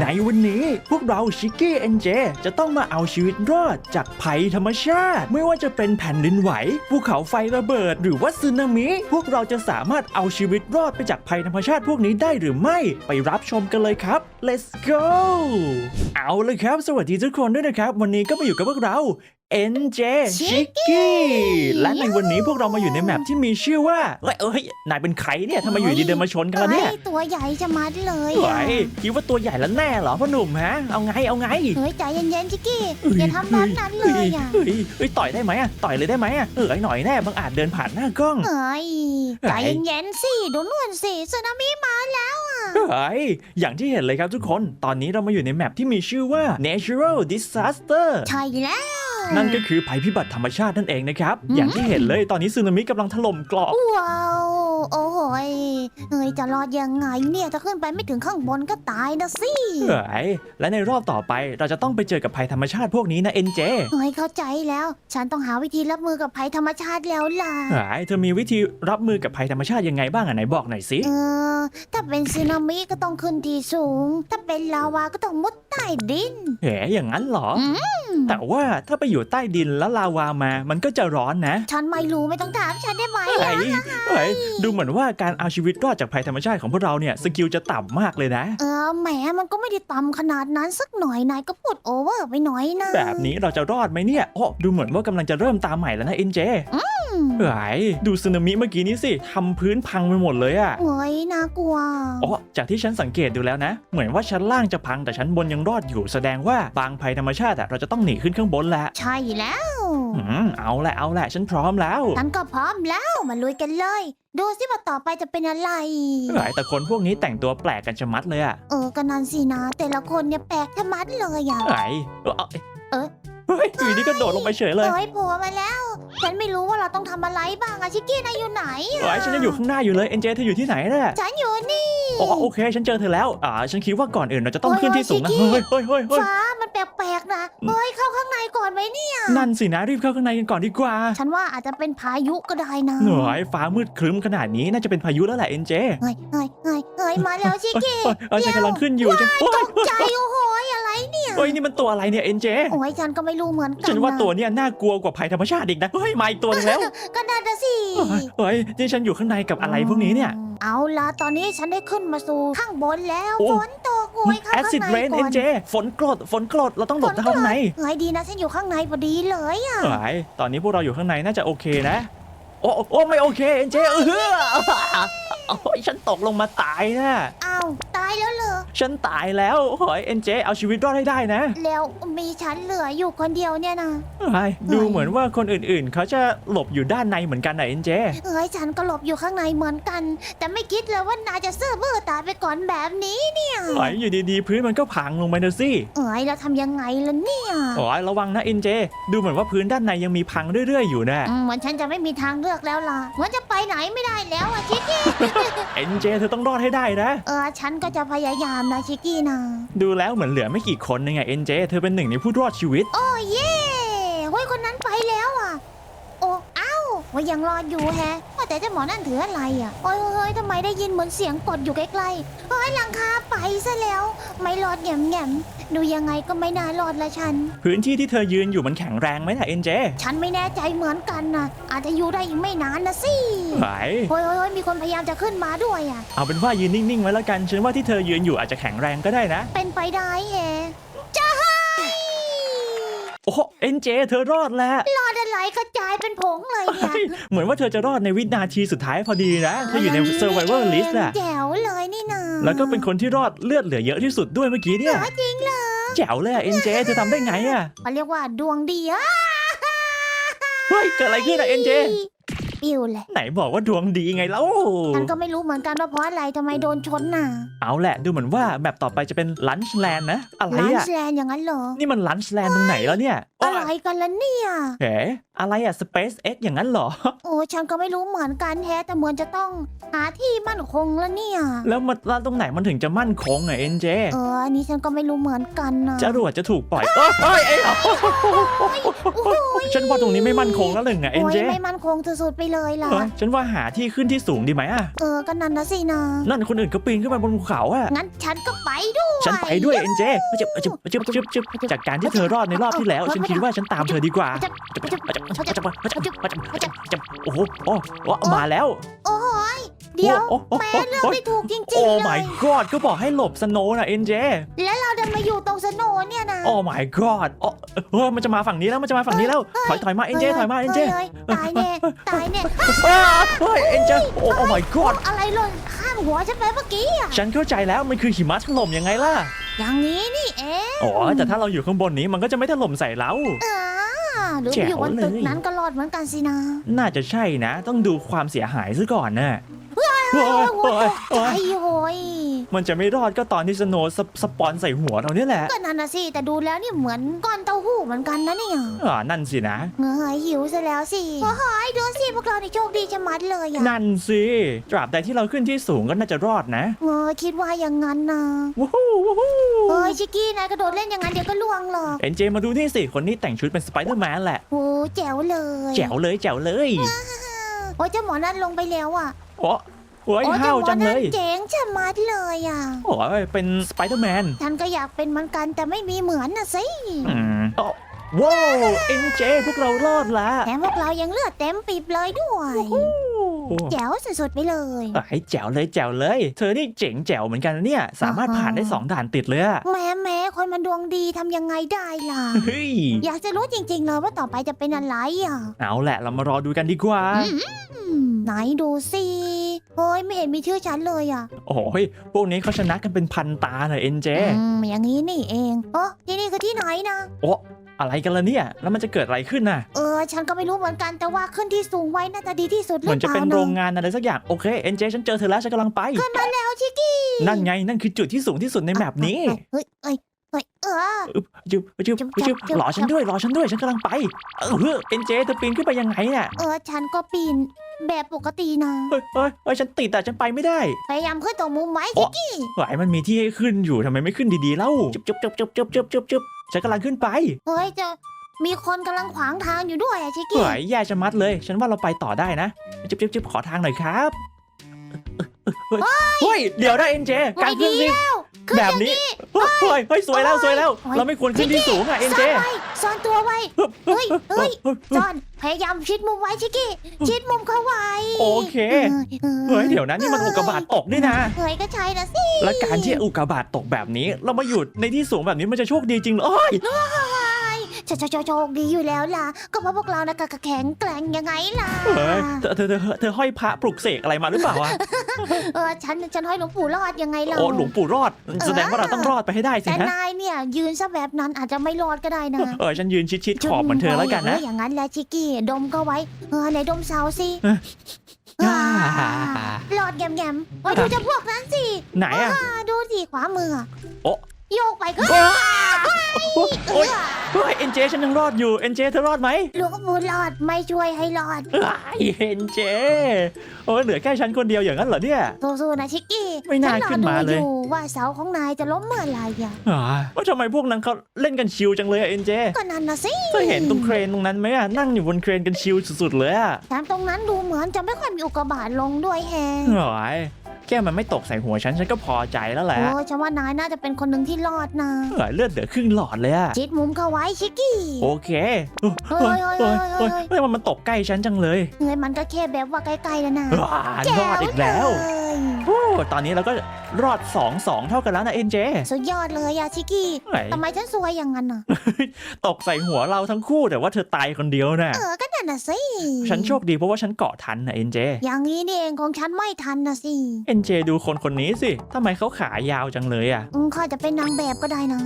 ในวันนี้พวกเราชิกกี้เอ็นเจจะต้องมาเอาชีวิตรอดจากภัยธรรมชาติ ไม่ว่าจะเป็นแผ่นดินไหวภูเขาไฟระเบิด หรือว่าสึนามิ พวกเราจะสามารถเอาชีวิตรอดไปจากภัยธรรมชาติพวกนี้ได้หรือไม่ไปรับชมกันเลยครับ let's go เอาเลยครับ สวัสดีทุกคนด้วยนะครับ วันนี้ก็มาอยู่กับพวกเรา NJ ชิกกี้และในวันนี้พวกเรามาอยู่ในแมปที่มีชื่อว่าเอ้ยเอ้ยนายเป็นใครเนี่ยทำไมอยู่ดีเดินมาชนกันล่ะเนี่ยฮ้ตัวใหญ่จะมัดเลยเฮ้อะยคิดว่าตัวใหญ่แล้วแน่เหรอพ่อหนุ่มฮะ เอาไงเอาไง เฮ้ยใจเย็นๆชิกกี้เฮ้อย่าทำแบบนั้นเลยอะเฮ้ยเฮ้ยต่อยได้ไหมอะต่อยเลยได้ไหมอะเออไอ้หน่อยแน่บางอาจเดินผ่านหน้ากล้อง เฮ้ยเฮ้ย ใจเย็นๆสิดูนู่นสิสึนามิมาแล้วอะเฮ้ยอย่างที่เห็นเลยครับทุกคน ตอนนี้เรามาอยู่ในแมปที่มีชื่อว่า Natural Disaster ใช่แล้ว นั่นก็คือภัยพิบัติธรรมชาตินั่นเองนะครับอืมอย่างที่เห็นเลยตอนนี้สึนามิกำลังถล่มเกาะ ว้าว โอ้โหยเฮ้ยจะรอดยังไงเนี่ยถ้าขึ้นไปไม่ถึงข้างบนก็ตายนะสิเฮ้ยและในรอบต่อไปเราจะต้องไปเจอกับภัยธรรมชาติพวกนี้นะ NJ เฮ้ยเข้าใจแล้ว ฉันต้องหาวิธีรับมือกับภัยธรรมชาติแล้วล่ะ เฮ้ยเธอมีวิธีรับมือกับภัยธรรมชาติยังไงบ้างอะไหนบอกหน่อยสิ เออ ถ้าเป็นสึนามิก็ต้องขึ้นที่สูง ถ้าเป็นลาวาก็ต้องมุดใต้ดิน แหมอย่างนั้นเหรอ อื แต่ว่าถ้าไปอยู่ใต้ดินแล้วลาวามา มันก็จะร้อนนะฉันไม่รู้ไม่ต้องถามฉันได้ไหมเฮ้ยเฮ้ยดูเหมือนว่าการเอาชีวิตรอดจากภัยธรรมชาติของพวกเราเนี่ยสกิลจะต่ำมากเลยนะ เออแหมมันก็ไม่ได้ต่ำขนาดนั้นสักหน่อยนายก็พูดโอเวอร์ไปหน่อยนะแบบนี้เราจะรอดไหมเนี่ยโอ้ดูเหมือนว่ากำลังจะเริ่มตามใหม่แล้วนะเอ็นเจอืม เฮ้ยดูสึนามิเมื่อกี้นี้สิทำพื้นพังไปหมดเลยอะเฮ้ยน่ากลัวอ๋อจากที่ฉันสังเกตดูแล้วนะ เหมือนว่าชั้นล่างจะพังแต่ชั้นบนยังรอดอยู่แสดงว่าบางภัยธรรมชาติอะเราจะต้องหนีขึ้นข้างบนแหละใช่แล้วอืมเอาแหละเอาแหละฉันพร้อมแล้วฉันก็พร้อมแล้วมาลุยกันเลย ดูสิว่าต่อไปจะเป็นอะไรเฮ้ยแต่คนพวกนี้แต่งตัวแปลกกันชะมัดเลยอะเออก็นั่นสินะ แต่ละคนเนี่ยแปลกชะมัดเลยอะไหนเอ้าเอ๊ะเฮ้ยอยู่ดีก็โดดลงไปเฉยเลยเฮ้ยโผล่มาแล้ว ฉันไม่รู้ว่าเราต้องทำอะไรบ้างอะชิกกี้นายอยู่ไหนอะเฮ้ยฉันยังอยู่ข้างหน้าอยู่เลยเอ็นเจเธออยู่ที่ไหนน่ะฉันอยู่นี่อ๋อโอเค ฉันเจอเธอแล้วอ่าฉันคิดว่าก่อนอื่นเราจะต้องโอ้ยขึ้นที่สูงนะโอ้เฮ้ยยเฮ้ยเฮ้ยเฮ้ยฟ้ามันแปลกๆนะเฮ้ยเข้าข้างในก่อนไหมเนี่ยนั่นสินะรีบเข้าข้างในกันก่อนดีกว่าฉันว่าอาจจะเป็นพายุก็ได้นะหน่อยฟ้ามืดครึ้มขนาดนี้น่าจะเป็นพายุแล้วแหละเอ็นเจเฮ้ยเฮ้ยเฮ้ยเฮ้ยมาแล้วชิกกี้เฮ้ยเฮ้ยฉันกำลังขึ้นอยู่ฉันโอ้ตยกใจโอ้โหอะไร เนี่ยเฮ้ยนี่มันตัวอะไรเนี่ยเอ็นเจโอ้ยฉันก็ไม่รู้เหมือนกันฉันว่าะตัวเนี้ยน่ากลัวกว่าภัยธรรมชาติอีกนะเฮ้ยมาอีกตัวหนึงแล้วก็น่าจะสิเฮ้ยเฮ้ยนี่ฉันอยู่ข้างในกับอะไรพวกนี้เนี่ย เอาล่ะตอนนี้ฉันได้ขึ้นมาสู่ข้างบนแล้วโอ้ฝนตกโอ้ยเข้าแอข้างซิดในเรนก่เอ็อนนเจฝนกรดฝนกรดเราต้องหลบเข้าข้างในเฮ้ยดีนะฉันอยู่ข้างในพอดีเลยอะเฮ้ยตอนนี้พวกเราอยู่ข้างในน่าจะโอเคนะโอ้โอ้โอ้ไม่โอเคเอ็นเจเออ โอ้ยฉันตกลงมาตายนะอ้าวตายแล้วเหรอฉันตายแล้วโอ้ยเอ็นเจเอาชีวิตรอดให้ได้นะแล้วมีฉันเหลืออยู่คนเดียวเนี่ยนะเฮ้ยดูเหมือนว่าคนอื่นๆ เขาจะหลบอยู่ด้านในเหมือนกันนะเอ็นเจเฮ้ยฉันก็หลบอยู่ข้างในเหมือนกัน แต่ไม่คิดเลยว่านายจะเสื้อเบื่อตายไปก่อนแบบนี้เนี่ยเฮ้ยอยู่ดีๆพื้นมันก็พังลงไปนะสิเอ้ยแล้วทำยังไงล่ะเนี่ยโอ้ยระวังนะเอ็นเจดูเหมือนว่าพื้นด้านในยังมีพังเรื่อยๆอยู่นะอืมเหมือนฉันจะไม่มีทางเลือกแล้วล่ะเหมือนจะไปไหนไม่ได้แล้วอะชิคกี้เอ็นเจเธอต้องรอดให้ได้นะ เออ ฉันก็จะพยายามนะชิคกี้นะ ดูแล้วเหมือนเหลือไม่กี่คนนึงไงเอ็นเจเธอเป็นหนึ่งในผู้รอดชีวิต โอ้เย่เฮ้ยคนนั้นไปแล้วอะ โอ้ เอ้าว่ายังรอดอยู่แฮะว่า แต่เจ้าหมอนั่นถืออะไรอะโอ้ยเฮ้ยทำไมได้ยินเหมือนเสียงกดอยู่ใกล้ๆเฮ้ยหลังคาไปซะแล้ว ไม่รอดแง่มแง่มๆดูยังไงก็ไม่น่ารอดละฉัน พื้นที่ที่เธอยืนอยู่มันแข็งแรงไหมนะเอ็นเจ ฉันไม่แน่ใจเหมือนกันนะอาจจะอยู่ได้อีกไม่นานนะสิไหนเฮ้ยเฮ้ยเฮ้ยมีคนพยายามจะขึ้นมาด้วยอะ เอาเป็นว่ายืนนิ่งๆไว้แล้วกัน ฉันว่าที่เธอยืนอยู่อาจจะแข็งแรงก็ได้นะ เป็นไปได้แฮะจะให้ โอ้เอ็นเจเธอรอดแล้ว รอดอะไรกระจายเป็นผงเลยเนี่ยเฮ้ยเหมือนว่าเธอจะรอดในวินาทีสุดท้ายพอดีนะเธออยู่ใน survivor list อะแจ๋วเลยนี่นะแล้วก็เป็นคนที่รอดเลือดเหลือเยอะที่สุดด้วยเมื่อกี้เนี่ยเหรอจริงเหรอแจ๋วเลยอะเอ็นเจเธอทำได้ไงอะเขาเรียกว่าดวงดีอะเฮ้ยเกิดอะไรขึ้นอะเอ็นเจ ปิวเลย ไหนบอกว่าดวงดีไงเล่าฉันก็ไม่รู้เหมือนกันว่าเพราะอะไรทำไมโดนชนน่ะเอาแหละดูเหมือนว่าแบบต่อไปจะเป็นลันช์แลนด์นะ อะไรร้านอะแซนอย่างนั้นเหรอ นี่มันลันช์แลนด์ตรงไหนแล้วเนี่ยอะไรกันล่ะเนี่ยเอ๋อะไรอะ Space X อย่างนั้นเหรอ โอ้ฉันก็ไม่รู้เหมือนกันแฮะแต่เหมือนจะต้องหาที่มั่นคงแล้วเนี่ย แล้วมันแล้วตรงไหนมันถึงจะมั่นคงอะเอ็นเจเอออันนี้ฉันก็ไม่รู้เหมือนกันนะจรวดจะถูกปล่อยเอ้ยเอ้ยเอ้ยโอ้ยฉันว่าตรงนี้ไม่มั่นคงแล้วหนึ่งอะเอ็นโอ้ยเจ ไม่มั่นคงสุดๆไปเลยล่ะเอ้ยฉันว่าหาที่ขึ้นที่สูงดีไหมอะเออก็นั่นนะสินะ นั่นคนอื่นก็ปีนขึ้นไปบนภูเขาอะงั้นฉันก็ไปด้วย ฉันไปด้วยเอ็นเจจึ๊บจึ๊บจึ๊บจึ๊บจึ๊บจากการที่เธอรอดในรอบที่แล้ว ฉันคิดว่าฉันตามเธอดีกว่าจะจะจะจะจะโอ้โหโอ้โอ้มาแล้ว โอ้ย เดี๋ยวโอ้โอ้แม่โอ้เลือกโอ้ได้ถูกจริงโอ้ ๆเล my ย god ก็บอกให้หลบสโนว์นะเอ็นเจ แล้วเราดันมาอยู่ตรงสโนว์เนี่ยนะโอ้ my god โอ้เออมันจะมาฝั่งนี้แล้วมันจะมาฝั่งนี้แล้ว ถอยถอยมาเอ็นเจถอยมาเอ็นเจฮ้ยตายแน่ตายแน่อ้าวเฮ้ยเอ็นเจโอ้โอ้ my god อะไรหล่นข้ามหัวฉันไปเมื่อกี้อะฉันเข้าใจแล้วมันคือหิมะถล่มยังไงล่ะอย่างนี้นี่เองอ๋อแต่ถ้าเราอยู่ข้างบนนี้มันก็จะไม่ถล่มใส่เรา อ่าหรือแจ๋วอยู่บนตึกเลยนั้นก็รอดเหมือนกันสินะ น่าจะใช่นะ ต้องดูความเสียหายซะก่อนนะ โอ้ยโอ้ยโอ้ยยใจโอ้ยโอยมันจะไม่รอดก็ตอนที่สโนว์สสปอนใส่หัวเราเนี่ยแหละก็นั่นนะสิแต่ดูแล้วนี่เหมือนก้อนเต้าหู้เหมือนกันนะเนี่ยอ่านั่นสินะ เงยหิวซะแล้วสิโอ้ยดูสิพวกเราในโชคดีชะมัดเลยอะนั่นสิตราบใดที่เราขึ้นที่สูงก็น่าจะรอดนะเงยคิดว่าอย่างนั้นนะวู้ฮู้วู้ฮู้เฮ้ยชิกกี้นายกระโดดเล่นอย่างนั้นเดี๋ยวก็ล่วงหรอกเอ็นเจมาดูนี่สิคนนี้แต่งชุดเป็นสไปเดอร์แมนแหละโอ้แจ๋วเลยแจ๋วเลยแจ๋วเลย โอ้ยเจ้าหมอนั่นลงไปแล้วอะโอ้ โอ้ยโอ้ยห้าเจ้าวหมอจังเลนั่นยเจ๋งชะมัดเลยอะ โอ้ยเป็นสไปเดอร์แมนฉันก็อยากเป็นเหมือนกันแต่ไม่มีเหมือนน่ะสิอืมโอ้ว้าวเอ็นเจพวกเรารอดละแถมพวกเรายังเลือดเต็มปีบเลยด้วยโอ้แจ๋วสุดๆไปเลยไอ้แจ๋วเลยแจ๋วเลย เธอนี่เจ๋งแจ๋วเหมือนกันนะเนี่ย สามารถผ่านได้สองด่านติดเลยอะแหม้แม้คนมันดวงดีทำยังไงได้ล่ะเฮ้ยอยากจะรู้จริง ๆ เลยว่าต่อไปจะเป็นอะไรอะ เอาแหละเรามารอดูกันดีกว่าอืมไหนดูสิ เฮ้ยไม่เห็นมีชื่อฉันเลยอะโอ้ยพวกนี้เขาชนะกันเป็นพันตาเลยเอ็นเจอืมอย่างนี้นี่เองเออที่นี่คือที่ไหนนะอะไรกันล่ะเนี่ย แล้วมันจะเกิดอะไรขึ้นน่ะ เออ ฉันก็ไม่รู้เหมือนกัน แต่ว่าขึ้นที่สูงไว้น่าจะดีที่สุดหเหรืมืออนเปจะล่าเป็นโรงนะงานอะไรสักอย่าง โอเค เอ็นเจฉันเจอเธอแล้ว ฉันกำลังไป ขึ้นมาแล้วชิกกี้ นั่นไง นั่นคือจุดที่สูงที่สุดในแมปนี้ เฮ้ยเฮ้ย เฮ้ยเออจุ๊บจุ๊บจุ๊บจุ๊บจุ๊บรอฉันด้วยรอฉันด้วยฉันกำลังไป เออเอ็นเจเธอปีนขึ้นไปยังไงเนี่ยเออฉันก็ปีนแบบปกตินะเฮ้ยเฮ้ยเฮ้ยฉันติดแต่ฉันไปไม่ได้ พยายามขึ้นตรงมุมไว้โอ๊ะชิกกี้ไหวมันมีที่ให้ขึ้นอยู่ทำไมไม่ขึ้นดีๆเล่าจุ๊บจุ๊บจุ๊บจุ๊บจุ๊บจุ๊บจุ๊บจุ๊บฉันกำลังขึ้นไปเฮ้ยจะมีคนกำลังขวางทางอยู่ด้วยอะชิกไหกี้วแย่ชะมัดเลย ฉันว่าเราไปต่อได้นะจุ๊บจุ๊บจุ๊บขอทางหน่อยครับเฮ้ยเฮ้ยเดี๋ยวนะเอ็นเจกาไม่รขึ้ดีนสิแล้ว ขึ้นแบอบย่างนี้เฮ้ยเฮ้ยเฮ้ยสวยแล้วสวยแล้วโอ๊ยเราไม่ควรขึ้นที่สูงอะเอ็นเจซ่อนไว้ซ่อนตัวไว้เฮ้ยเฮ้ยซ่อนพยายามชิดมุมไว้ชิกกี้ชิดมุมเข้าไว้โอเคเฮ้ยเดี๋ยวนะนี่มันอุกกาบาตตกนี่นะเฮ้ยก็ใช่นะสิและการที่อุกกาบาตตกแบบนี้ เรามาอยู่ในที่สูงแบบนี้มันจะโชคดีจริงเหรอเอ้ย โชโชโชโชคดีอยู่แล้วล่ะ ก็เพราะพวกเรานะกะแข็งแกร่งยังไงล่ะ เฮ้ยเธอเธอเธอเธอห้อยพระปลุกเสกอะไรมาหรือเปล่าวะเออฉันฉันให้หลวงปู่รอดยังไงล่ะโอ้หลวงปู่รอด แสดงว่าเราต้องรอดไปให้ได้สิแต่ฮะนายเนี่ยยืนซะแบบนั้นอาจจะไม่รอดก็ได้นะเออฉันยืนชิดๆขอบเหมือนเธอแล้วกันนะเอออย่างนั้นแหละชิกกี้ดมก็ไว้ เออไหนดมเสาสิอ่า หลอดแงมแงมๆโอ้ยดูจะพวกนั้นสิไหนอะ อ่าดูสิขวามืออะโอ๊ะ โยกไปก็โอ๊ยเอโอ๊ยอเฮ้ยเอ็นเจฉันยังรอดอยู่เอ็นเจเธอรอดไหมหลวงปู่รอดไม่ช่วยให้รอดไอ้เอ็นเจโอ้ยเหลือแค่ฉันคนเดียวอย่างนั้นเหรอเนี่ย สู้ๆนะชิกกี้ไม่น่าฉัรอขึ้นมาเลยดูอยู่ว่าเสาของนายจะล้มเมื่อไหร่อะอ่าว่าทำไมพวกนั้นเขาเล่นกันชิลจังเลยอะเอ็นเจก็นั่นนะสิเธอเห็นตรงเครนตรงนั้นไหมอะนั่งอยู่บนเครนกันชิลสุดๆเลยอะแถมตรงนั้นดูเหมือนจะไม่ค่อยมีอุกกาบาตลงด้วยแฮะ โอ้ย แค่มันไม่ตกใส่หัวฉันฉันก็พอใจแล้วแหละโอ้ฉันว่านายน่าจะเป็นคนหนึ่งที่รอดนะเฮ้ยเลือดเหลือครึ่งหลอดเลยอะจิตมุมเข้าไว้ชิกกี้โอเคเฮ้ยเฮ้ยเฮ้ยเฮ้ยเฮ้ยเฮ้ยมันมันตกใกล้ฉันจังเลยเงยมันก็แค่แบบว่าใกล้ๆแล้วนะว้ารอดอีกแล้วเอ้ยโอ้ตอนนี้เราก็รอด2 2เท่ากันแล้วนะเอ็นเจสุดยอดเลยอะชิกกี้เฮ้ยทำไมฉันซวยอย่างนั้นอะตกใส่หัวเราทั้งคู่แต่ว่าเธอตายคนเดียวน่ะเออก็ นั่นน่ะสิฉันโชคดีเพราะว่าฉันเกาะทันนะเอ็นเจ อย่างนี้นี่เองของฉันไม่ทันนะสิเอ็นเจดูคนคนนี้สิทำไมเขาขายาวจังเลยอะ อืมเขาจะเป็นนางแบบก็ได้นะ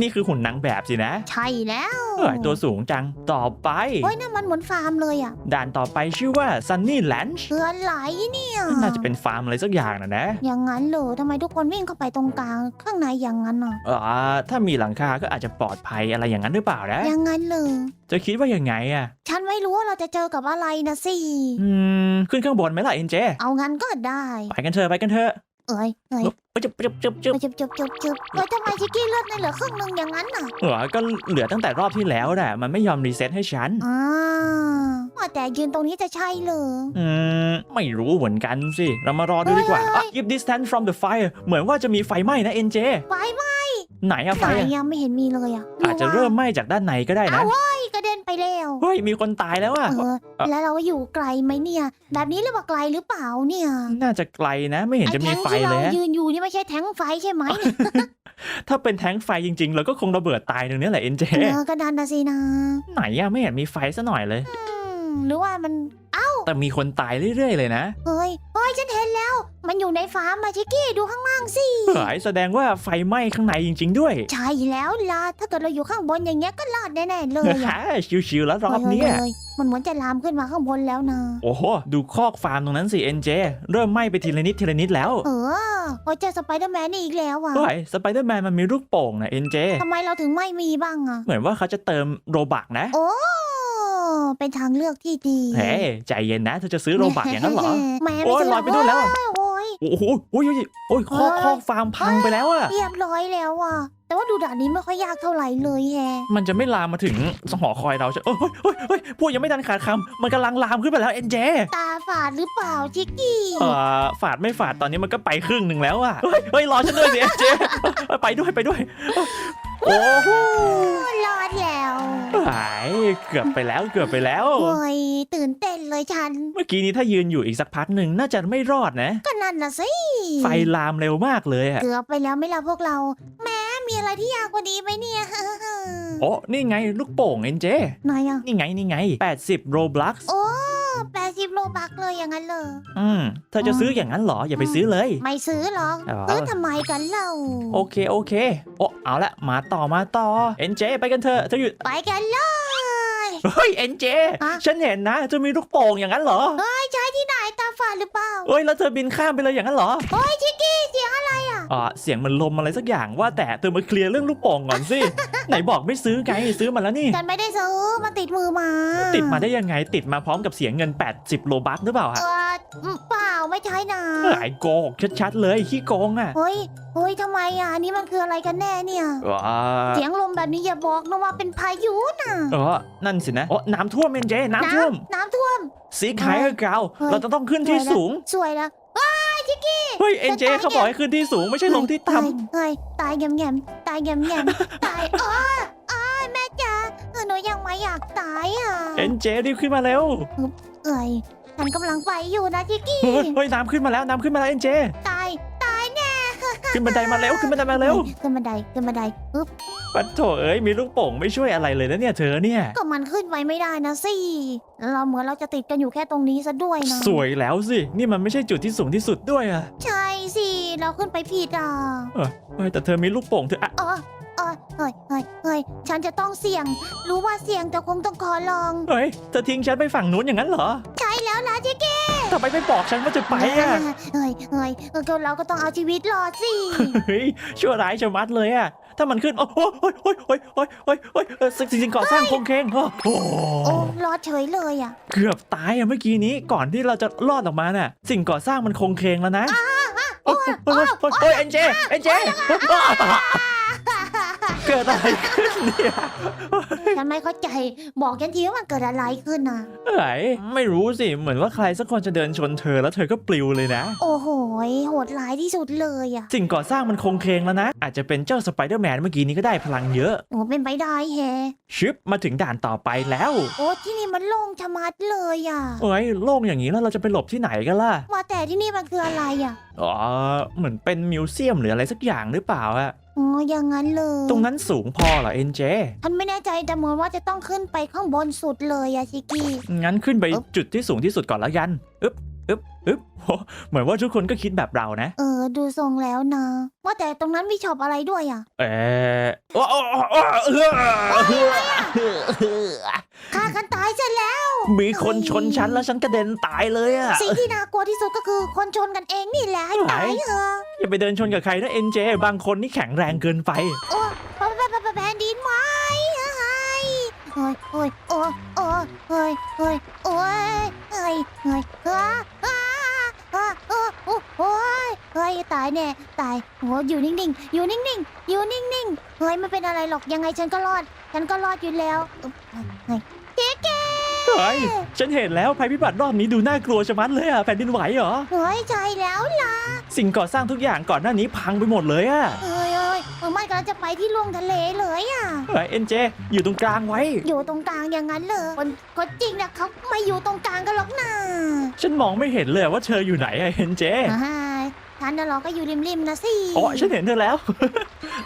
นี่คือหุ่นนางแบบสินะใช่แล้วเฮ้ยตัวสูงจัง ต่อไป โอ้ยนั่นมันเหมือนฟาร์มเลยอะด่านต่อไปชื่อว่า Sunny Ranch เพื่อนไหลเนี่ยน่าจะเป็นฟาร์มอะไรสักอย่างนะนะ อย่างนั้นเหรอทำไมทุกคนวิ่งเข้าไปตรงกลางข้างในอย่างนั้นอะอ่าถ้ามีหลังคาก็อาจจะปลอดภัยอะไรอย่างนั้นหรือเปล่านะ อย่างนั้นเหรอจะคิดว่ายังไงอะฉันไม่รู้ว่าเราจะเจอกับอะไรนะสิ อืม ขึ้นข้างบนไหมล่ะเอ็นเจ เอางั้นก็ได้ ไปกันเถอะไปกันเถอะเอ้ยเอ้ยจุ๊บจุ๊บจุ๊บจุ๊บจุบจุบจุบจุบเอ้ยทำไมชิกกี้เลือดในเหลือครึ่งหนึงอย่างนั้นน่ะเออก็เหลือตั้งแต่รอบที่แล้วแหละมันไม่ยอมรีเซ็ตให้ฉัน อ่าว่าแต่ยืนตรงนี้จะใช่เหรอ อืม ไม่รู้เหมือนกันสิ เรามารอดูดีกว่าเฮ้ย อะ keep distance from the fire เหมือนว่าจะมีไฟไหม้นะ NJ ไฟไหม้ ไหนอะไฟไหนอะยังไม่เห็นมีเลยอะอาจจะเริ่มไหม้จากด้านในก็ได้นะเอาเว้ยกระเด็นไปแล้วเฮ้ยมีคนตายแล้วอะเออแล้วเราอยู่ไกลไหมเนี่ย แบบนี้เรียกว่าไกลหรือเปล่าเนี่ยน่าจะไกลนะไม่เห็นจะมีไฟอ้แท้งที่เลยเราฮะยืนอยู่นี่ไม่ใช่แท้งไฟใช่ไหมถ้าเป็นแท้งไฟจริงๆเราก็คงระเบิดตายตรงนี้แหละ NJ เออก็ดันนะสินะ ไหนอะไม่เห็นมีไฟซะหน่อยเลยอืมหรือว่ามันแต่มีคนตายเรื่อยๆเลยนะเฮ้ยเฮ้ย ฉันเห็นแล้ว มันอยู่ในฟาร์มมาชิกกี้ดูข้างล่างสิเฮ้ยแสดงว่าไฟไหม้ข้างในจริง ๆ ด้วยใช่แล้วล่ะถ้าเกิดเราอยู่ข้างบนอย่างเงี้ยก็รอดแน่ๆเลยอะฮ่าชิวๆแล้วรอบเนี้ยฮ้ฮ้ฮ้มันเหมือนจะลามขึ้นมาข้างบนแล้วนะ โอ้โหดูคอกฟาร์มตรงนั้นสิ NJ เริ่มไหม้ไปทีละนิดทีละนิดแล้วเออโอ้ยเจอสไปเดอร์แมนนี่อีกแล้วอะเฮ้ยสไปเดอร์แมนมันมีลูกโป่งนะ NJ ทำไมเราถึงไม่มีบ้างอะเหมือนว่าเขาจะเติมโรบักนะ โอ้ เป็นทางเลือกที่ดีเฮ้ยใจเย็นนะเธอจะซื้อโรบักอย่างนั้นเหรอแหมโอ้ยลอยไปนู่นแล้วโอ้ยโอ้โหโอ้ยโอ้ยโอ้ยคอกคอกฟาร์มพังไปแล้วอะเรียบร้อยแล้วอะแต่ว่าดูด่านนี้ไม่ค่อยยากเท่าไหร่เลยแฮะมันจะไม่ลามมาถึงหอคอยเราใช่เอ้ยเฮ้ยเฮ้ยเฮ้ยพวกยังไม่ทันขาดคำมันกำลังลามขึ้นไปแล้ว NJ ตาฝาดหรือเปล่าจิกกี้เอ่อฝาดไม่ฝาดตอนนี้มันก็ไปครึ่งหนึ่งแล้วอะเฮ้ยเฮ้ยรอฉันด้วยสิ NJ ไปด้วยไปด้วย โอ้โหรอด แล้วหายเกือบไปแล้วเกือบไปแล้ว โอ้ยตื่นเต้นเลยฉัน เมื่อกี้นี้ถ้ายืนอยู่อีกสักพักหนึ่งน่าจะไม่รอดนะ ก็นั่นน่ะสิไฟลามเร็วมากเลยอะเกือบไปแล้วไหม่ล่ะพวกเรา แม้มีอะไรที่ยากกว่านี้ไหมเนี่ยโอ้นี่ไงลูกโป่ง NJ ไหนอะนี่ไงนี่ไง 80 Roblox โอ้แปดสิบ โลบักเลยอย่างนั้นเลยอืมเธอจะซื้ออย่างนั้นเหรอ อย่าไปซื้อเลย ไม่ซื้อหรอกอ๋อซื้อทำไมกันเล่าโอเคโอเค โอ้เอาละมาต่อมาต่อ NJ ไปกันเถอะเธออยู่ ไปกันเลย เฮ้ย NJ ฮะฉันเห็นนะเธอมีลูกโป่งอย่างนั้นเหรอเฮ้ยใช้ที่ไหนตาฝาดหรือเปล่าเฮ้ยแล้วเธอบินข้ามไปเลยอย่างนั้นเหรอโอ้ยชิกกี้เสียงอะไรอะอ่าเสียงมันลมอะไรสักอย่างว่าแต่เธอมาเคลียร์เรื่องลูกโป่งก่อนสิ ไหนบอกไม่ซื้อไงซื้อมาแล้วนี่ ฉันไม่ได้ซื้อมาติดมือมาติดมาได้ยังไงติดมาพร้อมกับเสียเงิน 80 โลบัคหรือเปล่าเอฮะออืมเปล่า ไม่ใช่นะหลายโกหกชัดๆเลยขี้โกงอะเฮ้ยเฮ้ยทำไมอะอันนี้มันคืออะไรกันแน่เนี่ย ว้าเสียงลมแบบนี้อย่าบอกนะว่าเป็นพายุน่ะเออนั่นสินะโอ้น้ำท่วมเอ็นเจน้ำท่วม น้ำท่วม สีขายเกาเฮ้ยเราจะต้องขึ้นที่สูง สวยแล้วว้ายชิกกี้เฮ้ยเอ็นเจจะตายเขาบอกให้ขึ้นที่สูงไม่ใช่ลงที่ต่เฮ้ยเฮ้ยตายแงมแงมตายแงมแงมตายอ้ออ้อยแม่จ๋าเออหนูยังไม่อยากตายอะำเอ็นเจรีบขึ้นมาเร็วเอ้ย ฉันกำลังไปอยู่นะชิกกี้ เฮ้ยเฮ้ยน้ำขึ้นมาแล้วน้ำขึ้นมาแล้วเอ็นเจ ตาย ตายแน่ ขึ้นบันไดมาเร็วขึ้นบันไดมาเร็วขึ้นบันไดขึ้นบันไดอึ๊บปัดโถเอ้ยมีลูกโป่งไม่ช่วยอะไรเลยนะเนี่ยเธอเนี่ย ก็มันขึ้นไปไม่ได้นะสิ เราเหมือนเราจะติดกันอยู่แค่ตรงนี้ซะด้วยนะ สวยแล้วสิ นี่มันไม่ใช่จุดที่สูงที่สุดด้วยอะใช่สิ เราขึ้นไปผิดอะเฮ้ยแต่เธอมีลูกโป่งเธออะเออเออเฮ้ยเฮ้ยเฮ้ยฉันจะต้องเสี่ยง รู้ว่าเสี่ยงแต่คงต้องขอลอง เฮ้ยเธอทิ้งฉันไปฝั่งนู้นอย่างนั้นเหรอใช่แล้วล่ะชิกกี้ทำไมไม่บอกฉันว่าจะไปอะเฮ้ยเฮ้ยเออก็เราก็ต้องเอาชีวิตรอดสิ เฮ้ยชั่วร้ายชะมัดเลยอะถ้ามันขึ้น โอ้โหโอ้ยโอ้ยโอ้ยโอ้ยโอ้ยโอ้ยเออสิ่งสิ่งก่อสร้างโครงเคงโอ้โหโอ้รอดเฉยเลยอะ เกือบตายอะเมื่อกี้นี้ก่อนที่เราจะรอดออกมาน่ะ สิ่งก่อสร้างมันโครงเคงแล้วนะ โอ้ยโอ้ยโอ้ยโอ้ยเอ็นเจเอ็นเจ เกิดอะไรขึ้นเนี่ยฉันไม่เข้าใจ บอกฉันทีว่ามันเกิดอะไรขึ้นน่ะเอ้ยไม่รู้สิ เหมือนว่าใครสักคนจะเดินชนเธอแล้วเธอก็ปลิวเลยนะ โอ้โหยโหดร้ายที่สุดเลยอะสิ่งก่อสร้างมันโครงเคงแล้วนะ อาจจะเป็นเจ้าสไปเดอร์แมนเมื่อกี้นี้ก็ได้พลังเยอะ โอ้เป็นไปได้แฮะชิปมาถึงด่านต่อไปแล้ว โอ้ที่นี่มันโล่งชะมัดเลยอะเอ้ยโล่งอย่างนี้แล้วเราจะไปหลบที่ไหนกันล่ะ ว่าแต่ที่นี่มันคืออะไรอะ อ๋อ เหมือนเป็นมิวเซียมหรืออะไรสักอย่างหรือเปล่าอะ อ๋ออย่างนั้นเลยตรงนั้นสูงพอเหรอเอ็นเจ ฉันไม่แน่ใจแต่เหมือนว่าจะต้องขึ้นไปข้างบนสุดเลยอะชิกกี้ งั้นขึ้นไปอึ๊บจุดที่สูงที่สุดก่อนละกัน อึ๊บ อึ๊บอึ๊บโหเหมือนว่าทุกคนก็คิดแบบเรานะ เออ ดูทรงแล้วนะว่าแต่ตรงนั้นมีช็อปอะไรด้วยอะเออโอ้โอ้โอ้เอื้อเอื้อฆ่ากันตายเสร็จแล้ว มีคนชนฉันแล้วฉันกระเด็นตายเลยอะ สิ่งที่น่ากลัวที่สุดก็คือคนชนกันเองนี่แหละให้ตายเถอะอย่าไปเดินชนกับใครนะเอ็นเจบางคนนี่แข็งแรงเกินไป โอ้แผ่นแผ่นดินไหวเฮ้ยเฮ้ยเฮ้ยโอ้โอ้เฮ้ยเฮ้ยโอ้ยเฮ้ยเฮ้ย เฮ้ยตายแน่ตายโอ้อยู่นิ่งๆ อยู่นิ่งๆ อยู่นิ่งๆ เฮ้ยไม่เป็นอะไรหรอกยังไงฉันก็รอด ฉันก็รอดอยู่แล้วอึ๊บเฮ้ยเจ๊เก๋เฮ้ยฉันเห็นแล้วภัยพิบัติรอบนี้ดูน่ากลัวชะมัดเลยอะแผ่นดินไหวเหรอ เฮ้ยใจแล้วล่ะสิ่งก่อสร้างทุกอย่างก่อนหน้านี้พังไปหมดเลยอะเอ้ยเอ้ยเออไม่กำลังจะไปที่ลงทะเลเลยอะ เฮ้ยเอ็นเจ อยู่ตรงกลางไว้ อยู่ตรงกลางอย่างนั้นเลยคนคนจริงนะเขาไม่อยู่ตรงกลางกันหรอกนะฉันมองไม่เห็นเลยว่าเธออยู่ไหนอะเอ็นเจ อ่า ฉันน่ะเหรอก็อยู่ริมๆนะสิอ๋อฉันเห็นเธอแล้ว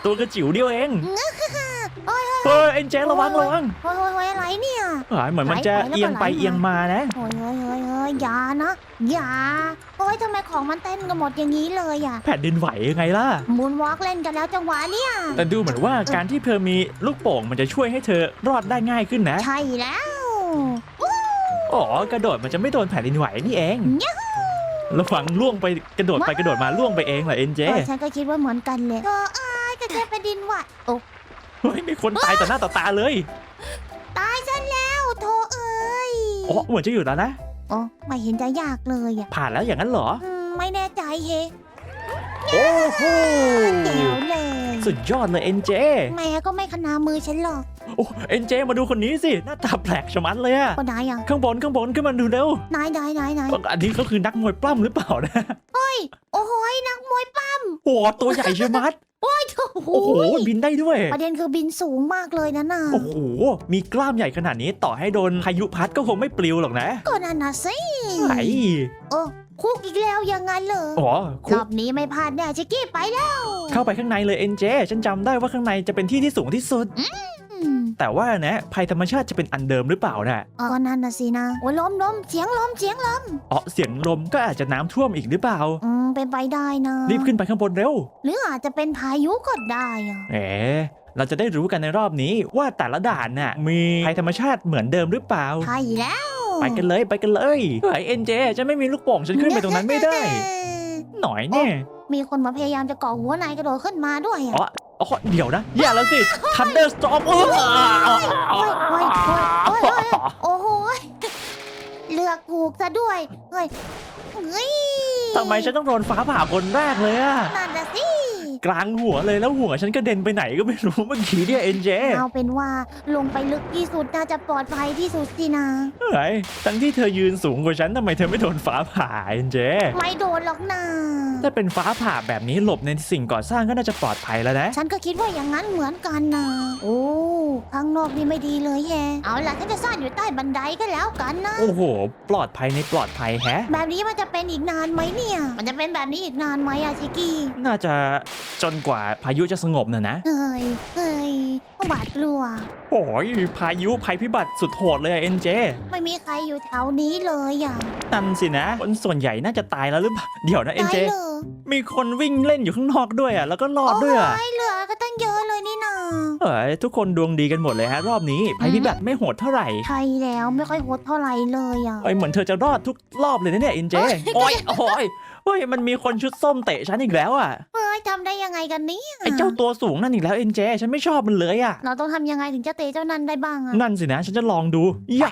ตัวกระจิ๋วเดียวเองโอ้ยเฮ้ยเอ็นเจระวังระวังโอ้ยโอ้ยโอ้ยอะไรเนี่ยเฮ้ยเหมือนมันจะไหลไปแล้วก็เอียงไปไหลมาเอียงมานะโอ้ยเฮ้ยเฮ้ยเฮ้ยอย่านะอย่าโอ้ยทำไมของมันเต้นกันหมดอย่างนี้เลยอะแผ่นดินไหวยังไงล่ะมูนวอล์กเล่นกันแล้วจังหวะเนี่ยแต่ดูเหมือนว่าการที่เธอมีลูกโป่งมันจะช่วยให้เธอรอดได้ง่ายขึ้นนะ ใช่แล้วอ๋อกระโดดมันจะไม่โดนแผ่นดินไหวนี่เองเนี่ย ระวังล่วงไปกระโดดไปกระโดดมาล่วงไปเองเหรอเอ็นเจเออฉันก็คิดว่าเหมือนกันเลยเธออ้ายก็แค่เป็นดินไหวโอ้เฮ้ยมีคนตายต่อหน้าต่อตาเลยตายซะแล้วโธ่เอ้ยอ๋อเหมือนจะอยู่แล้วนะโอ้ไม่เห็นจะยากเลยอะผ่านแล้วอย่างนั้นเหรออืมไม่แน่ใจเฮโอ้โหแจ๋วเลยสุดยอดเลยเอ็นเจ แม่ก็ไม่ข นามือฉันหรอกโอ้เอ็นเจมาดูคนนี้สิ หน้าตาแปลกชะมัดเลยอะก็ได้อะข้างบนข้างบนขึ้นมาดูเร็วนายนายนายนายอันนี้เขาคือนักมวยปล้ำหรือเปล่านะโอ้ยโหยนักมวยปั้มโอ้ตัวใหญ่ชะมัดโอ้โหโอ้โหบินได้ด้วย ประเด็นคือบินสูงมากเลยนะน่ะโอ้โหมีกล้ามใหญ่ขนาดนี้ต่อให้โดนพายุพัดก็คงไม่ปลิวหรอกนะ ก็นั่นนะสิไหนโอ้ คุกอีกแล้วยังงั้นเหรออ๋อรคุอกบนี้ไม่พลาดแน่ชิกกี้ไปแล้วเข้าไปข้างในเลยเอ็นเจฉันจำได้ว่าข้างในจะเป็นที่ที่สูงที่สุด อืมแต่ว่านะภัยธรรมชาติจะเป็นอันเดิมหรือเปล่านะก็นั่นน่ะสินะโอ้ยลมลมเสียงลมเสียงลมอ๋อเสียงลมก็อาจจะน้ำท่วมอีกหรือเปล่า อืมเป็นไปได้นะรีบขึ้นไปข้างบนเร็วหรืออาจจะเป็นพายุก็ได้อะเอ๋เราจะได้รู้กันในรอบนี้ว่าแต่ละด่านน่ะมีภัยธรรมชาติเหมือนเดิมหรือเปล่า ใช่แล้ว ไปกันเลยไปกันเลยเฮ้ยเอ็นเจฉันไม่มีลูกโป่งฉันขึ้นไปตรงนั้นไม่ได้ หน่อยแน่มีคนมาพยายามจะก่อหัวนายกระโดดขึ้นมาด้วยอะอ๋ออ๋อเดี๋ยวนะ อย่าแล้วสิทันเดอร์สตอมเออโอ้ยโอ้ยโอ้ยโอ้ยโอ้ยโอ้โหยเลือกถูกซะด้วยเฮ้ยเฮ้ยทำไมฉันต้องโดนฟ้าผ่าคนแรกเลยอะนั่นน่ะสิ กลางหัวเลยแล้วหัวฉันกระเด็นไปไหนก็ไม่รู้เมื่อกี้เนี่ยเอ็นเจเอาเป็นว่าลงไปลึกที่สุดน่าจะปลอดภัยที่สุดสินะเฮ้ยทั้งที่เธอยืนสูงกว่าฉันทำไมเธอไม่โดนฟ้าผ่าเอ็นเจไม่โดนหรอกนะถ้าเป็นฟ้าผ่าแบบนี้หลบในสิ่งก่อสร้างก็น่าจะปลอดภัยแล้วนะฉันก็คิดว่าอย่างนั้นเหมือนกันนะโอ้ข้างนอกนี่ไม่ดีเลยแฮะเอาล่ะฉันจะซ่อนอยู่ใต้บันไดก็แล้วกันนะโอ้โห ปลอดภัยในปลอดภัยแฮะ แบบนี้มันจะเป็นอีกนานไหมเนี่ย มันจะเป็นแบบนี้อีกนานไหมอะชิกกี้ น่าจะจนกว่าพายุจะสงบน่ะนะ เฮ้ยเฮ้ยหวาดกลัว โอ้ยพายุภัยพิบัติสุดโหดเลยเอ็นเจไม่มีใครอยู่แถวนี้เลยอะนั่นสินะคนส่วนใหญ่น่าจะตายแล้วหรือเปล่าเดี๋ยวนะเอ็นได้เจเลยมีคนวิ่งเล่นอยู่ข้างนอกด้วยอะแล้วก็รอดด้วยอะโอ้ยเหลือก็ตั้งเยอะเลยนี่นาเอ้ยทุกคนดวงดีกันหมดเลยฮะรอบนี้ภัยพิบัติไม่โหดเท่าไหร่ใช่แล้วไม่ค่อยโหดเท่าไหร่เลยอะ เอ้ยเหมือนเธอจะรอดทุกรอบเลยนะเนี่ยเอ็นเจโอ้ยโอ้ย เฮ้ยมันมีคนชุดส้มเตะฉันอีกแล้วอะเฮ้ยทำได้ยังไงกันเนี่ยไอ้เจ้าตัวสูงนั่นอีกแล้วเอ็นเจฉันไม่ชอบมันเลยอะ เราต้องทำยังไงถึงจะเตะเจ้านั้นได้บ้างอะนั่นสินะฉันจะลองดูอย่า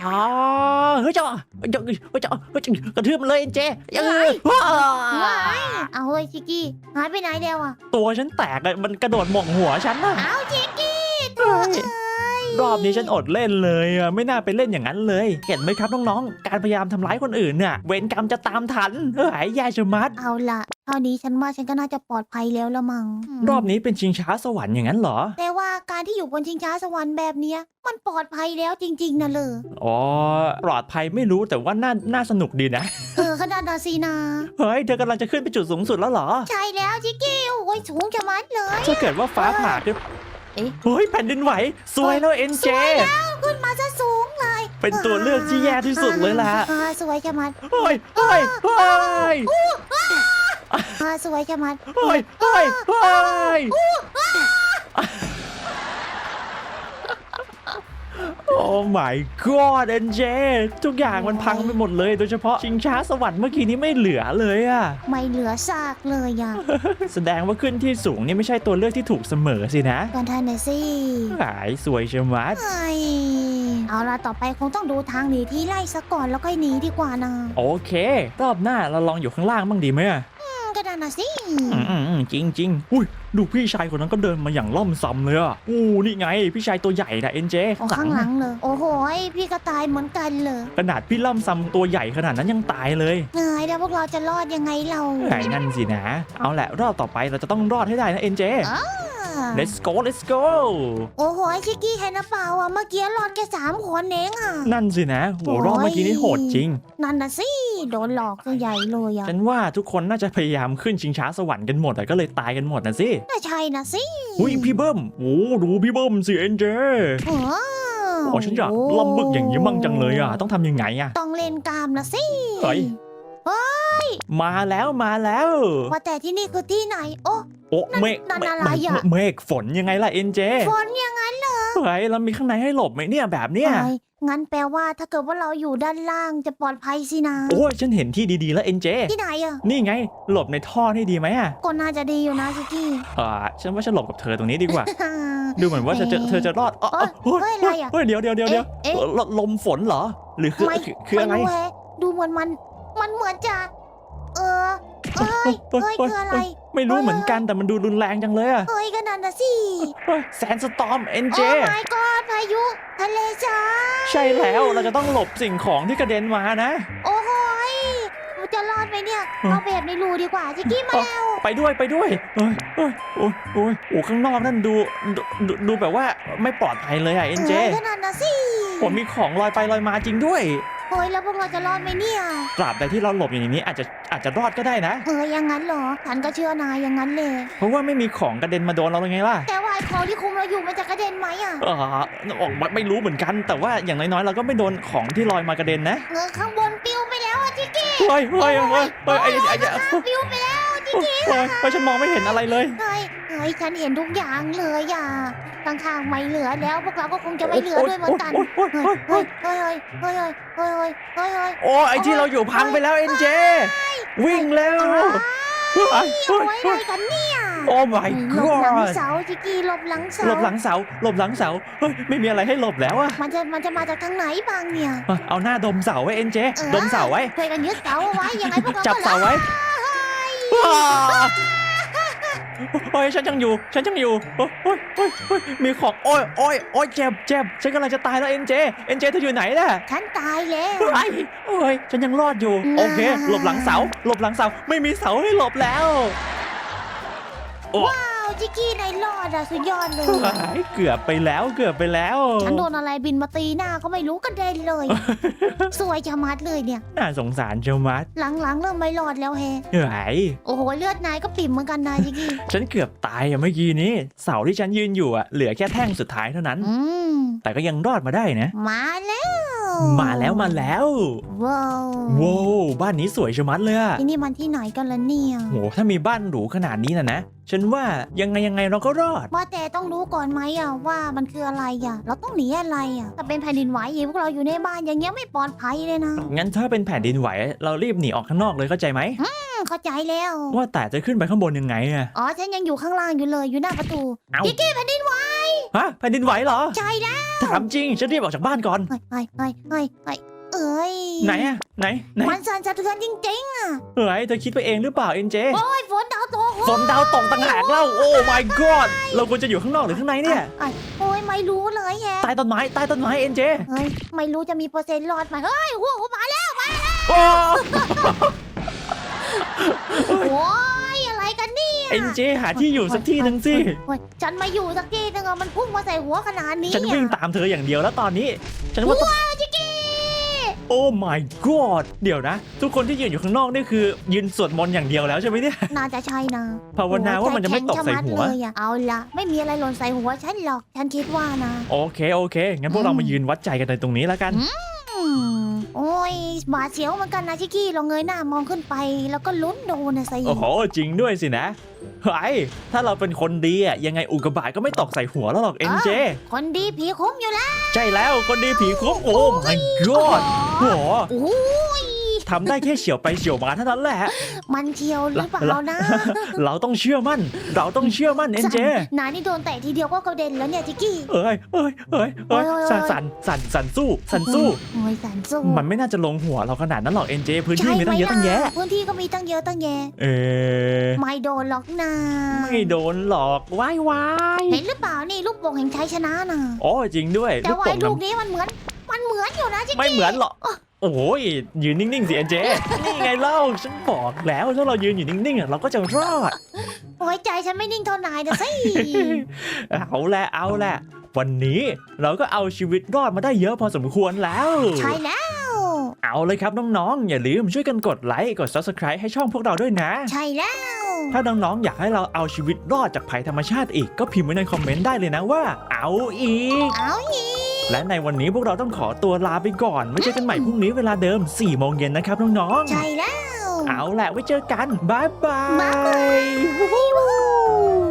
เฮ้ยเจ้าเจ้าเฮ้ยเจ้าเฮ้ยเจ้ากระทืบมันเลยเอ็นเจเอ้ยว้าว้ายเอาเฮ้ยชิกกี้หายไปไหนเดียวอะตัวฉันแตกอะมันกระโดดหม่งหัวฉันน่ะเอาชิกกี้เฮ้ย รอบนี้ฉันอดเล่นเลยอะไม่น่าไปเล่นอย่างนั้นเลย เห็นไหมครับน้องๆ การพยายามทำร้ายคนอื่นเนี่ยเวรกรรมจะตามทันเฮ้ยแย่ชะมัด เอาล่ะเท่านี้ฉันว่าฉันก็น่าจะปลอดภัยแล้วละมั้งรอบนี้เป็นชิงช้าสวรรค์อย่างนั้นเหรอ แต่ว่าการที่อยู่บนชิงช้าสวรรค์แบบเนี้ย มันปลอดภัยแล้วจริง ๆนะเลยอ๋อปลอดภัยไม่รู้แต่ว่าน่าน่าสนุกดีนะ เออขนาดนาซีนา เฮ้ยเธอกำลังจะขึ้นไปจุดสูงสุดแล้วเหรอ ใช่แล้วชิกกี้โอ้ยสูงจะมัดเลย ถ้าเกิดว่าฟ้าผ่าขึ้น เอ๊ะเฮ้ยแผ่นดินไหวสวยแล้วเอ็นเจ สวยแล้วขึ้นมาซะสูงเลยเป็นตัวเลือกที่แย่ที่สุดเลยล่ะ อ่าสวยจะมัดเฮ้ยเฮ้ยเฮ้ยอ่าสวยจะมัดเฮ้ยเฮ้ยเฮ้ย โอ้ my god เอ็นเจทุกอย่างมันพังไปหมดเลย โดยเฉพาะชิงช้าสวรรค์เมื่อกี้นี้ไม่เหลือเลยอะไม่เหลือซากเลยอะแสดงว่าขึ้นที่สูงนี่ไม่ใช่ตัวเลือกที่ถูกเสมอสินะกันท่านน่ะสิหายสวยเชยวมัดไอ้เอาล่ะต่อไปคงต้องดูทางหนีที่ไล่ซะก่อนแล้วก็หนีดีกว่านะ โอเค รอบหน้าเราลองอยู่ข้างล่างบ้างดีไหมอะอืมก็ นั่นน่ะสิอืมอืมอืมจริงจริงอุ้ยดูพี่ชายคนนั้นก็เดินมาอย่างล่ำซ้ำเลยอะอู้นี่ไง พี่ชายตัวใหญ่นะเอ็นเจโอ้ข้างหลังเลย โอ้โหยพี่ก็ตายเหมือนกันเลยขนาดพี่ล่ำซ้ำตัวใหญ่ขนาดนั้นยังตายเลยเหนื่อยแล้วพวกเราจะรอดยังไงเราไอ้นั่นสินะ เอาแหละรอบต่อไปเราจะต้องรอดให้ได้นะเอ็นเจอ่า let's go let's go โอ้โหยชิกกี้เห็นนะเปล่าอะเมื่อกี้รอดแค่สามคนเองอะ นั่นสินะโหรอบเมื่อกี้นี่โหดจริง นั่นน่ะสิโดนหลอกตัวใหญ่เลยอะฉันว่าทุกคนน่าจะพยายามขึ้นชิงช้าสวรรค์กันหมดอะก็เลยตายกันหมดนะสิน่าใช่นะสิอุ้ยพี่เบิ้มโอ้ดูพี่เบิ้มสิเอ็นเจโอ้โอ้ฉันอยากล่ำบึกอย่างนี้มั่งจังเลยอะต้องทำยังไงอะต้องเล่นกล้ามนะสิเฮ้ย มาแล้วมาแล้ว ว่าแต่ที่นี่คือที่ไหน โอ้ โอ้นั่นเมฆนั่นเมฆอะไรอะเมฆฝนยังไงล่ะเอ็นเจ ฝนยังไงเหรอเฮ้ยเรามีข้างในให้หลบไหมเนี่ยแบบเนี้ยเอ้ยงั้นแปลว่าถ้าเกิดว่าเราอยู่ด้านล่างจะปลอดภัยสินะ โอ้ยฉันเห็นที่ดีๆแล้วเอ็นเจ ที่ไหนอะ นี่ไง หลบในท่อนี่ดีไหมอะ ก็น่าจะดีอยู่นะชิกกี้อ่าฉันว่าฉันหลบกับเธอตรงนี้ดีกว่า ดูเหมือนว่าจะเจอเอ๊ะเธอจะรอดอ๋ออ๋อเฮ้ยอะไรอะเฮ้ยเดี๋ยวเดี๋ยวเดี๋ยวเดี๋ยวเอ๊ะลลมฝนเหรอ หรือคือไม่คือคืออะไรไม่รู้แฮะดูเหมือนมัน มันเหมือนจะ เออเอ้ยเฮ้ยเอ้ยเฮ้ยคืออะไรเฮ้ยไม่รู้เหมือนกันแต่มันดูรุนแรงจังเลยอะเอ้ยก็นั่นนะสิแซนสตอมเอ็นโอ้เจ my god พายุทะเลทรายใช่แล้วเราจะต้องหลบสิ่งของที่กระเด็นมานะ โอ้โหยมันจะรอดไหมเนี่ยเออเราแบบในรูดีกว่าชิกกี้มาแล้วไปด้วยไปด้วยเอ้ยเอ้ยโอ้ยโอ้ยโอ้ข้างนอกนั่นดูดูดูดูแบบว่าไม่ปลอดภัยเลยอะเอ็นเจเอ้ยก็นั่นนะสิผมมีของลอยไปลอยมาจริงด้วย เฮ้ยแล้วพวกเราจะรอดไหมเนี่ย ตราบใดที่เราหลบอยู่ในนี้อาจจะอาจจะรอดก็ได้นะเออยังงั้นเหรอฉันก็เชื่อนายอย่างนั้นเลย เพราะว่าไม่มีของกระเด็นมาโดนเราเลยไงล่ะแต่ว่าไอ้ของที่คุมเราอยู่มันจะกระเด็นไหมอะเออออกมาไม่รู้เหมือนกัน แต่ว่าอย่างน้อยๆเราก็ไม่โดนของที่ลอยมากระเด็นนะเงอข้างบนปิวไปแล้วอะจิกกี้เฮ้ยเฮ้ยเฮ้ยเฮ้ยไอ้ไอ้ไอ้ข้างปิวไปแล้วจิกกี้เฮ้ยเฮ้ยฉันมองไม่เห็นอะไรเลย เฮ้ยเฮ้ยฉันเห็นทุกอย่างเลยอะ ข้างๆไม่เหลือแล้ว พวกเราก็คงจะไม่เหลือด้วยเหมือนกันเฮ้ยเฮ้ยเฮ้ยเฮ้ยเฮ้ยเฮ้ยเฮ้ยโอ้ไอที่เราอยู่พังไปแล้วเอ็นเจ วิ่งแล้วเยเอาไว้ไหนกันเนี่ยโอ้ my หลบหลังเสาจิกี้หลบหลังเสาหลบหลังเสาหลบหลังเสาเฮ้ยไม่มีอะไรให้หลบแล้วอะมันจะมันจะมาจากทางไหนบางเนี่ยเอาหน้าดมเสาไว้เอ็นเจดมเสาไว้ช่วยกันยึดเสาไว้ยังไงพวกเราจับเสาไว้ โอ้ยฉันยังอยู่ ฉันยังอยู่โอ้ยโอ้ยโอ้ยโอ้ยมีของโอ้ยโอ้ยโอ้ยเจ็บเจ็บฉันกำลังจะตายแล้วเอ็นเจเอ็นเจเธออยู่ไหนน่ะฉันตายแล้ว ไอ้โอ้ยฉันยังรอดอยู่ โอเค หลบหลังเสา หลบหลังเสา ไม่มีเสาให้หลบแล้วโอ้ว้าว จิกกี้ในรอดอะสุดยอดเลย หายเกือบไปแล้วเกือบไปแล้วฉันโดนอะไรบินมาตีหน้าก็ไม่รู้กระเด็นเลย สวยจะมัดเลยเนี่ย น่าสงสารเจ้ามัดหลังๆเริ่มไม่รอดแล้วแฮะเฮ้ยโอ้โหเลือดนายก็ปิ่มเหมือนกันนายจิกกี้ฉันเกือบตายอะเมื่อกี้นี้ เสาที่ฉันยืนอยู่อะเหลือแค่แท่งสุดท้ายเท่านั้น อืมแต่ก็ยังรอดมาได้นะ มาแล้ว มาแล้วมาแล้วว้าวว้าวบ้านนี้สวยชะมัดเลยอะที่นี่มันที่ไหนกันล่ะเนี่ยโหถ้ามีบ้านหรูขนาดนี้นะนะฉันว่ายังไงยังไงเราก็รอด ว่าแต่ต้องรู้ก่อนไหมอะว่ามันคืออะไรอะเราต้องหนีอะไรอะถ้าเป็นแผ่นดินไหวอีกพวกเราอยู่ในบ้านอย่างเงี้ยไม่ปลอดภัยเลยนะงั้นถ้าเป็นแผ่นดินไหว เรารีบหนีออกข้างนอกเลยเข้าใจไหมอืมเข้าใจแล้ว ว่าแต่จะขึ้นไปข้างบนยังไงอะอ๋อฉันยังอยู่ข้างล่างอยู่เลยอยู่หน้าประตูเอ้าจิกกี้แผ่นดินไหวฮะแผ่นดินไหวเหรอใช่แล้ว ถามจริง ฉันรีบออกจากบ้านก่อนเฮ้ยเฮ้ยเฮ้ยเฮ้ยเฮ้ยเอ้ยไหนอะไหนไหนมันสั่นสะเทือนจริงเฮ้ยเธอคิดไปเองหรือเปล่าเอ็นเจๆโอ้ยฝนดาวตกฝนดาวตกต่างหากเล่าโอ้ my god เราควรจะอยู่ข้างนอกหรือข้างในเนี่ยอ้อ้โอ้ยไม่รู้เลยแฮะใต้ต้นไม้ใต้ต้นไม้เอ็นเจเฮ้ยไม่รู้จะมีเปอร์เซ็นต์รอดไหมเฮ้ยหัวมาแล้วมาโอ้ โอ้ยอะไรกัน เอ็นเจหาที่อยู่สักที่หนึ่งสิเฮ้ยฉันมาอยู่สักที่หนึงอะมันพุ่งมาใส่หัวขนาดนี้ฉันวิ่งตามเธออย่างเดียวแล้วตอนนี้ ฉันว่าต้อง ว้าวจิกกี้ โอ้ my god เดี๋ยวนะ ทุกคนที่ยืนอยู่ข้างนอกนี่คือ ยืนสวดมนต์อย่างเดียวแล้วใช่ไหมเนี่ยน่าจะใช่นะภาวนาว่ามันจะไม่ตกใส่หัวใจแข็งชะมัดเลยอะเอาละไม่มีอะไรหล่นใส่หัวฉันหรอก ฉันคิดว่านะ โอเค โอเค งั้นพวกเรามายืนวัดใจกันในตรงนี้แล้วกัน อืม โอ้ยบาดเสียวเหมือนกันนะชิกกี้เราเงยหน้ามองขึ้นไป แล้วก็ลุ้นโดนนะสิโอ้โห จริงด้วยสินะเฮ้ยถ้าเราเป็นคนดีอะยังไงอุกกาบาตก็ไม่ตกใส่หัวแล้วหรอกเอ็นเจ คนดีผีคุ้มอยู่แล้ว ใช่แล้วคนดีผีคุ้มโอ้ my god โอ้โหโอ้ย ทำได้แค่เฉียวไปเฉียวมาเท่านั้นแหละ มันเชียวหรือเปล่านะเราต้องเชื่อมั่น เราต้องเชื่อมั่นเอ็นเจนายนี่โดนเตะทีเดียวก็กระเด็นแล้วเนี่ยจิกกี้ เอ้ยเอ้ยเอ้ยเอ้ยโอ้ยสันสันสันสันสู้ สันสู้โอ้ยสันสู้ มันไม่น่าจะลงหัวเราขนาดนั้นหรอกเอ็นเจพื้นที่ใช่มีตั้งเยอะตั้งแยะไหมล่พื้นที่ก็มีตั้งเยอะตั้งแยะ เออไม่โดนหรอกนะไม่โดนหลอกว้ายว้ายเห็นหรือเปล่านี่ลูกโป่งแห่งชัยชนะน่ะโอ้จริงด้วยแต่ลูกว่าโป่ไอ้งลูน้กนี้มันเหมือน มันเหมือนอยู่นะจิกำไม่กี้เหมือนหรอก โอ้ยยืนนิ่งๆสิเอ็นเจนี่ไงเล่าฉันบอกแล้วถ้าเรายืนอยู่นิ่งๆอะเราก็จะรอด โอ้ยใจฉันไม่นิ่งเท่านายนะสิ เอาแหละเอาแหละ วันนี้เราก็เอาชีวิตรอดมาได้เยอะพอสมควรแล้ว ใช่แล้ว เอาเลยครับน้องๆ อย่าลืมช่วยกันกดไลค์กด Subscribe ให้ช่องพวกเราด้วยนะ ใช่แล้ว ถ้าน้องๆ อยากให้เราเอาชีวิตรอดจากภัยธรรมชาติอีกก็พิมพ์ไว้ในคอมเมนต์ได้เลยนะว่า เอาอีก เอาอีก และในวันนี้พวกเราต้องขอตัวลาไปก่อนไว้เจอกันใหม่พรุ่งนี้เวลาเดิม4โมงเย็นนะครับน้องใช่แล้ว ๆเอาแหละไว้เจอกันบายบาบ๊ายบายย